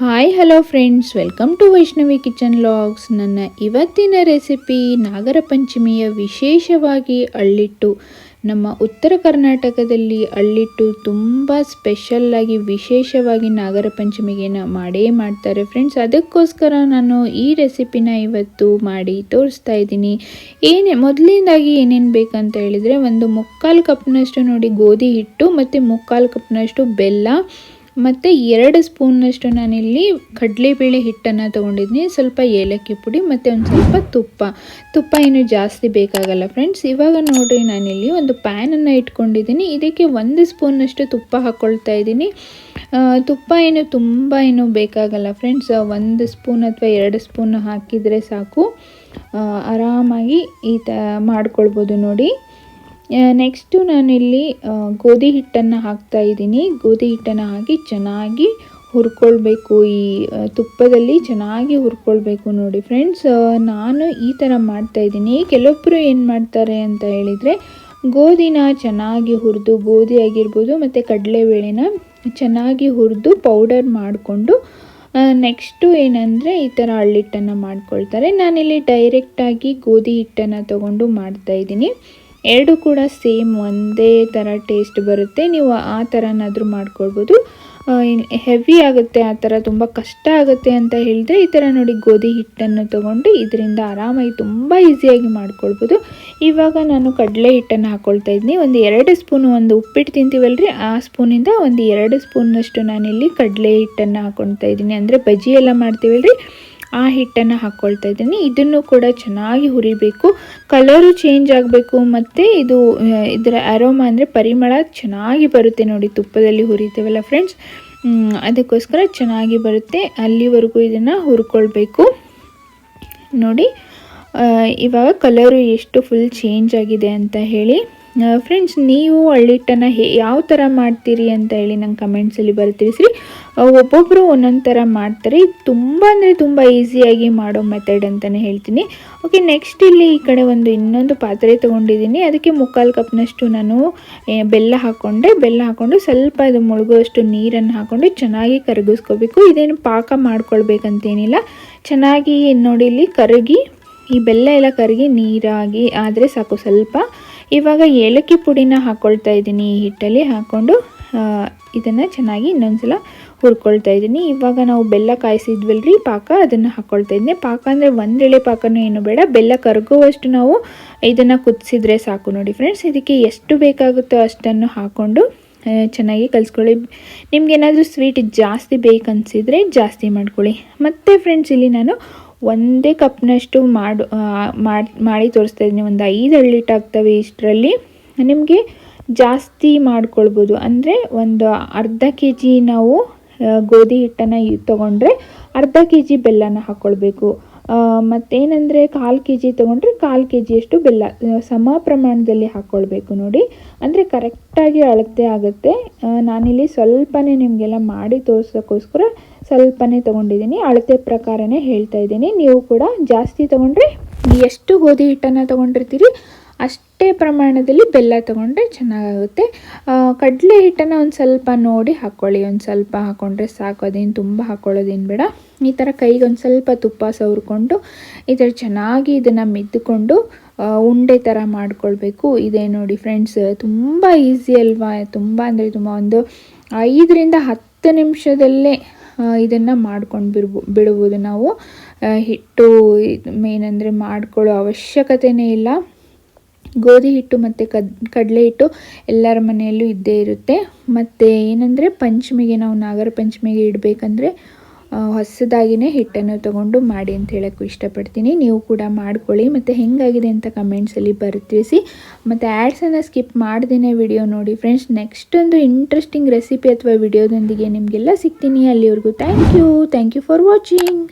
Hello friends welcome to Vaishnavi kitchen vlogs ನನ್ನ ಇವತ್ತಿನ recipe ನಾಗರ ಪಂಚಮಿಯ ವಿಶೇಷವಾಗಿ ಅಳ್ಳಿಟ್ಟು. ನಮ್ಮ ಉತ್ತರ ಕರ್ನಾಟಕದಲ್ಲಿ ಅಳ್ಳಿಟ್ಟು ತುಂಬ ಸ್ಪೆಷಲ್ಲಾಗಿ ವಿಶೇಷವಾಗಿ ನಾಗರ ಪಂಚಮಿಗೆ ಮಾಡೇ ಮಾಡ್ತಾರೆ ಫ್ರೆಂಡ್ಸ್ ಅದಕ್ಕೋಸ್ಕರ ನಾನು ಈ ರೆಸಿಪಿನ ಇವತ್ತು ಮಾಡಿ ತೋರಿಸ್ತಾ ಇದ್ದೀನಿ. ಏನೇ, ಮೊದಲಿಂದಾಗಿ ಏನೇನು ಬೇಕಂತ ಹೇಳಿದರೆ ಒಂದು ಮುಕ್ಕಾಲು ಕಪ್ನಷ್ಟು ನೋಡಿ ಗೋಧಿ ಹಿಟ್ಟು ಮತ್ತು ಮುಕ್ಕಾಲು ಕಪ್ನಷ್ಟು ಬೆಲ್ಲ ಮತ್ತು ಎರಡು ಸ್ಪೂನ್ನಷ್ಟು ನಾನಿಲ್ಲಿ ಕಡಲೆಬೇಳೆ ಹಿಟ್ಟನ್ನು ತೊಗೊಂಡಿದ್ದೀನಿ ಸ್ವಲ್ಪ ಏಲಕ್ಕಿ ಪುಡಿ ಮತ್ತು ಒಂದು ಸ್ವಲ್ಪ ತುಪ್ಪ. ತುಪ್ಪ ಏನು ಜಾಸ್ತಿ ಬೇಕಾಗಲ್ಲ ಫ್ರೆಂಡ್ಸ್ ಇವಾಗ ನೋಡಿರಿ ನಾನಿಲ್ಲಿ ಒಂದು ಪ್ಯಾನನ್ನು ಇಟ್ಕೊಂಡಿದ್ದೀನಿ. ಇದಕ್ಕೆ ಒಂದು ಸ್ಪೂನ್ನಷ್ಟು ತುಪ್ಪ ಹಾಕ್ಕೊಳ್ತಾ ಇದ್ದೀನಿ. ತುಪ್ಪ ಏನು ತುಂಬ ಏನು ಬೇಕಾಗಲ್ಲ ಫ್ರೆಂಡ್ಸ್ ಒಂದು ಸ್ಪೂನ್ ಅಥವಾ ಎರಡು ಸ್ಪೂನ್ ಹಾಕಿದರೆ ಸಾಕು. ಆರಾಮಾಗಿ ಈ ತ ಮಾಡ್ಕೊಳ್ಬೋದು ನೋಡಿ. ನೆಕ್ಸ್ಟು ನಾನಿಲ್ಲಿ ಗೋಧಿ ಹಿಟ್ಟನ್ನು ಹಾಕ್ತಾ ಇದ್ದೀನಿ. ಗೋಧಿ ಹಿಟ್ಟನ್ನು ಹಾಕಿ ಚೆನ್ನಾಗಿ ಹುರ್ಕೊಳ್ಬೇಕು. ಈ ತುಪ್ಪದಲ್ಲಿ ಚೆನ್ನಾಗಿ ಹುರ್ಕೊಳ್ಬೇಕು ನೋಡಿ ಫ್ರೆಂಡ್ಸ್ ನಾನು ಈ ಥರ ಮಾಡ್ತಾ ಇದ್ದೀನಿ. ಕೆಲವೊಬ್ಬರು ಏನು ಮಾಡ್ತಾರೆ ಅಂತ ಹೇಳಿದರೆ, ಗೋಧಿನ ಚೆನ್ನಾಗಿ ಹುರಿದು, ಗೋಧಿ ಆಗಿರ್ಬೋದು ಮತ್ತು ಕಡಲೆಬೇಳೆನ ಚೆನ್ನಾಗಿ ಹುರಿದು ಪೌಡರ್ ಮಾಡಿಕೊಂಡು ನೆಕ್ಸ್ಟು ಏನಂದರೆ ಈ ಥರ ಹಳ್ಳಿಟ್ಟನ್ನು ಮಾಡ್ಕೊಳ್ತಾರೆ. ನಾನಿಲ್ಲಿ ಡೈರೆಕ್ಟಾಗಿ ಗೋಧಿ ಹಿಟ್ಟನ್ನು ತಗೊಂಡು ಮಾಡ್ತಾ ಇದ್ದೀನಿ. ಎರಡು ಕೂಡ ಸೇಮ್ ಒಂದೇ ಥರ ಟೇಸ್ಟ್ ಬರುತ್ತೆ. ನೀವು ಆ ಥರನಾದರೂ ಮಾಡ್ಕೊಳ್ಬೋದು. ಹೆವಿ ಆಗುತ್ತೆ, ಆ ಥರ ತುಂಬ ಕಷ್ಟ ಆಗುತ್ತೆ ಅಂತ ಹೇಳಿದ್ರೆ ಈ ಥರ ನೋಡಿ ಗೋಧಿ ಹಿಟ್ಟನ್ನು ತೊಗೊಂಡು ಇದರಿಂದ ಆರಾಮಾಗಿ ತುಂಬ ಈಸಿಯಾಗಿ ಮಾಡ್ಕೊಳ್ಬೋದು. ಇವಾಗ ನಾನು ಕಡಲೆ ಹಿಟ್ಟನ್ನು ಹಾಕ್ಕೊಳ್ತಾ ಇದ್ದೀನಿ. ಒಂದು ಎರಡು ಸ್ಪೂನು ಒಂದು ಉಪ್ಪಿಟ್ಟು ತಿಂತೀವಲ್ರಿ? ಆ ಸ್ಪೂನಿಂದ ಒಂದು ಎರಡು ಸ್ಪೂನ್ನಷ್ಟು ನಾನಿಲ್ಲಿ ಕಡಲೆ ಹಿಟ್ಟನ್ನು ಹಾಕ್ಕೊಳ್ತಾ ಇದ್ದೀನಿ. ಅಂದರೆ ಬಜ್ಜಿ ಎಲ್ಲ ಮಾಡ್ತೀವಲ್ರಿ? ಆ ಹಿಟ್ಟನ್ನು ಹಾಕ್ಕೊಳ್ತಾ ಇದ್ದೀನಿ. ಇದನ್ನು ಕೂಡ ಚೆನ್ನಾಗಿ ಹುರಿಬೇಕು. ಕಲರು ಚೇಂಜ್ ಆಗಬೇಕು ಮತ್ತು ಇದು ಇದರ ಅರೋಮಾ ಅಂದರೆ ಪರಿಮಳ ಚೆನ್ನಾಗಿ ಬರುತ್ತೆ ನೋಡಿ ತುಪ್ಪದಲ್ಲಿ ಹುರಿತೇವಲ್ಲ ಫ್ರೆಂಡ್ಸ್ ಅದಕ್ಕೋಸ್ಕರ ಚೆನ್ನಾಗಿ ಬರುತ್ತೆ. ಅಲ್ಲಿವರೆಗೂ ಇದನ್ನು ಹುರ್ಕೊಳ್ಬೇಕು. ನೋಡಿ ಇವಾಗ ಕಲರು ಎಷ್ಟು ಫುಲ್ ಚೇಂಜ್ ಆಗಿದೆ ಅಂತ ಹೇಳಿ. ಫ್ರೆಂಡ್ಸ್ ನೀವು ಹಳ್ಳಿಟ್ಟನ್ನು ಹೇ, ಯಾವ ಥರ ಮಾಡ್ತೀರಿ ಅಂತ ಹೇಳಿ ನಂಗೆ ಕಮೆಂಟ್ಸಲ್ಲಿ ಬರ್ತಿರಿಸ್ರಿ ಒಬ್ಬೊಬ್ಬರು ಒಂದೊಂದು ಥರ ಮಾಡ್ತಾರೆ. ಇದು ತುಂಬ ಅಂದರೆ ತುಂಬ ಈಸಿಯಾಗಿ ಮಾಡೋ ಮೆಥಡ್ ಅಂತಲೇ ಹೇಳ್ತೀನಿ. ಓಕೆ ನೆಕ್ಸ್ಟ್ ಇಲ್ಲಿ ಈ ಕಡೆ ಒಂದು ಇನ್ನೊಂದು ಪಾತ್ರೆ ತೊಗೊಂಡಿದ್ದೀನಿ. ಅದಕ್ಕೆ ಮುಕ್ಕಾಲು ಕಪ್ನಷ್ಟು ನಾನು ಬೆಲ್ಲ ಹಾಕ್ಕೊಂಡೆ ಬೆಲ್ಲ ಹಾಕ್ಕೊಂಡು ಸ್ವಲ್ಪ ಅದು ಮುಳುಗುವಷ್ಟು ನೀರನ್ನು ಹಾಕ್ಕೊಂಡು ಚೆನ್ನಾಗಿ ಕರಗಿಸ್ಕೋಬೇಕು. ಇದೇನು ಪಾಕ ಮಾಡ್ಕೊಳ್ಬೇಕಂತೇನಿಲ್ಲ. ಚೆನ್ನಾಗಿ ನೋಡಿ ಇಲ್ಲಿ ಕರಗಿ, ಈ ಬೆಲ್ಲ ಎಲ್ಲ ಕರಗಿ ನೀರಾಗಿ, ಆದರೆ ಸಾಕು ಸ್ವಲ್ಪ ಇವಾಗ ಏಲಕ್ಕಿ ಪುಡಿನ ಹಾಕ್ಕೊಳ್ತಾ ಇದ್ದೀನಿ. ಈ ಹಿಟ್ಟಲ್ಲಿ ಹಾಕ್ಕೊಂಡು ಇದನ್ನು ಚೆನ್ನಾಗಿ ಇನ್ನೊಂದ್ಸಲ ಹುರ್ಕೊಳ್ತಾ ಇದ್ದೀನಿ. ಇವಾಗ ನಾವು ಬೆಲ್ಲ ಕಾಯಿಸಿದ್ವಲ್ರಿ, ಪಾಕ ಅದನ್ನು ಹಾಕ್ಕೊಳ್ತಾ ಇದ್ದೀನಿ ಪಾಕ ಅಂದರೆ ಒಂದೆಳೆ ಪಾಕನೂ ಏನು ಬೇಡ. ಬೆಲ್ಲ ಕರಗುವಷ್ಟು ನಾವು ಇದನ್ನು ಕುದಿಸಿದ್ರೆ ಸಾಕು ನೋಡಿ ಫ್ರೆಂಡ್ಸ್. ಇದಕ್ಕೆ ಎಷ್ಟು ಬೇಕಾಗುತ್ತೋ ಅಷ್ಟನ್ನು ಹಾಕ್ಕೊಂಡು ಚೆನ್ನಾಗಿ ಕಲಿಸ್ಕೊಳ್ಳಿ. ನಿಮ್ಗೇನಾದರೂ ಸ್ವೀಟ್ ಜಾಸ್ತಿ ಬೇಕನ್ಸಿದ್ರೆ ಜಾಸ್ತಿ ಮಾಡ್ಕೊಳ್ಳಿ. ಮತ್ತು ಫ್ರೆಂಡ್ಸ್, ಇಲ್ಲಿ ನಾನು ಒಂದೇ ಕಪ್ನಷ್ಟು ಮಾಡು ಮಾಡಿ ತೋರಿಸ್ತಾ ಇದ್ದೀನಿ. ಒಂದು ಐದು ಹಳ್ಳಿಟ್ಟು ಆಗ್ತವೆ ಇಷ್ಟರಲ್ಲಿ. ನಿಮಗೆ ಜಾಸ್ತಿ ಮಾಡ್ಕೊಳ್ಬೋದು. ಅಂದರೆ ಒಂದು ಅರ್ಧ ಕೆ ಜಿ ನಾವು ಗೋಧಿ ಹಿಟ್ಟನ್ನು ತೊಗೊಂಡ್ರೆ ಅರ್ಧ ಕೆ ಜಿ ಬೆಲ್ಲನ ಹಾಕ್ಕೊಳ್ಬೇಕು ಮತ್ತೇನೆಂದರೆ ಕಾಲು ಕೆ ಜಿ ತೊಗೊಂಡ್ರೆ ಕಾಲು ಕೆ ಜಿಯಷ್ಟು ಬೆಲ್ಲ ಸಮ ಪ್ರಮಾಣದಲ್ಲಿ ಹಾಕ್ಕೊಳ್ಬೇಕು ನೋಡಿ. ಅಂದರೆ ಕರೆಕ್ಟಾಗಿ ಅಳತೆ ಆಗುತ್ತೆ. ನಾನಿಲ್ಲಿ ಸ್ವಲ್ಪನೇ ನಿಮಗೆಲ್ಲ ಮಾಡಿ ತೋರ್ಸೋಕ್ಕೋಸ್ಕರ ಸ್ವಲ್ಪನೇ ತೊಗೊಂಡಿದ್ದೀನಿ. ಅಳತೆ ಪ್ರಕಾರನೇ ಹೇಳ್ತಾ ಇದ್ದೀನಿ. ನೀವು ಕೂಡ ಜಾಸ್ತಿ ತೊಗೊಂಡ್ರೆ ಎಷ್ಟು ಗೋಧಿ ಹಿಟ್ಟನ್ನು ತೊಗೊಂಡಿರ್ತೀರಿ, ಅಷ್ಟೇ ಪ್ರಮಾಣದಲ್ಲಿ ಬೆಲ್ಲ ತೊಗೊಂಡ್ರೆ ಚೆನ್ನಾಗಾಗುತ್ತೆ. ಕಡಲೆ ಹಿಟ್ಟನ್ನು ಒಂದು ಸ್ವಲ್ಪ ನೋಡಿ ಹಾಕ್ಕೊಳ್ಳಿ ಒಂದು ಸ್ವಲ್ಪ ಹಾಕ್ಕೊಂಡ್ರೆ ಸಾಕು. ಅದೇನು ತುಂಬ ಹಾಕ್ಕೊಳ್ಳೋದೇನು ಬೇಡ. ಈ ಥರ ಕೈಗೆ ಒಂದು ಸ್ವಲ್ಪ ತುಪ್ಪ ಸವರ್ಕೊಂಡು ಈ ಥರ ಚೆನ್ನಾಗಿ ಇದನ್ನು ಮಿದ್ದುಕೊಂಡು ಉಂಡೆ ಥರ ಮಾಡ್ಕೊಳ್ಬೇಕು. ಇದೇ ನೋಡಿ ಫ್ರೆಂಡ್ಸ್, ತುಂಬ ಈಸಿ ಅಲ್ವಾ? ತುಂಬ ಅಂದರೆ ತುಂಬ ಒಂದು ಐದರಿಂದ ಹತ್ತು ನಿಮಿಷದಲ್ಲೇ ಇದನ್ನು ಮಾಡ್ಕೊಂಡು ಬಿಡ್ಬೋ ಬಿಡ್ಬೋದು ನಾವು ಹಿಟ್ಟು ಮೇನ್ ಅಂದರೆ ಮಾಡ್ಕೊಳ್ಳೋ ಅವಶ್ಯಕತೆಯೇ ಇಲ್ಲ. ಗೋಧಿ ಹಿಟ್ಟು ಮತ್ತು ಕದ್ ಕಡಲೆ ಹಿಟ್ಟು ಎಲ್ಲರ ಮನೆಯಲ್ಲೂ ಇದ್ದೇ ಇರುತ್ತೆ. ಮತ್ತು ಏನಂದರೆ ಪಂಚಮಿಗೆ ನಾವು ನಾಗರ ಪಂಚಮಿಗೆ ಇಡಬೇಕಂದ್ರೆ ಹೊಸದಾಗಿಯೇ ಹಿಟ್ಟನ್ನು ತಗೊಂಡು ಮಾಡಿ ಅಂತ ಹೇಳೋಕ್ಕೂ ಇಷ್ಟಪಡ್ತೀನಿ. ನೀವು ಕೂಡ ಮಾಡ್ಕೊಳ್ಳಿ. ಮತ್ತು ಹೆಂಗಾಗಿದೆ ಅಂತ ಕಮೆಂಟ್ಸಲ್ಲಿ ಬರ್ತಿಸಿ ಮತ್ತು ಆ್ಯಡ್ಸನ್ನು ಸ್ಕಿಪ್ ಮಾಡ್ದೇ ವಿಡಿಯೋ ನೋಡಿ ಫ್ರೆಂಡ್ಸ್ ನೆಕ್ಸ್ಟ್ ಒಂದು ಇಂಟ್ರೆಸ್ಟಿಂಗ್ ರೆಸಿಪಿ ಅಥವಾ ವಿಡಿಯೋದೊಂದಿಗೆ ನಿಮಗೆಲ್ಲ ಸಿಗ್ತೀನಿ. ಅಲ್ಲಿವರೆಗೂ thank you thank you for watching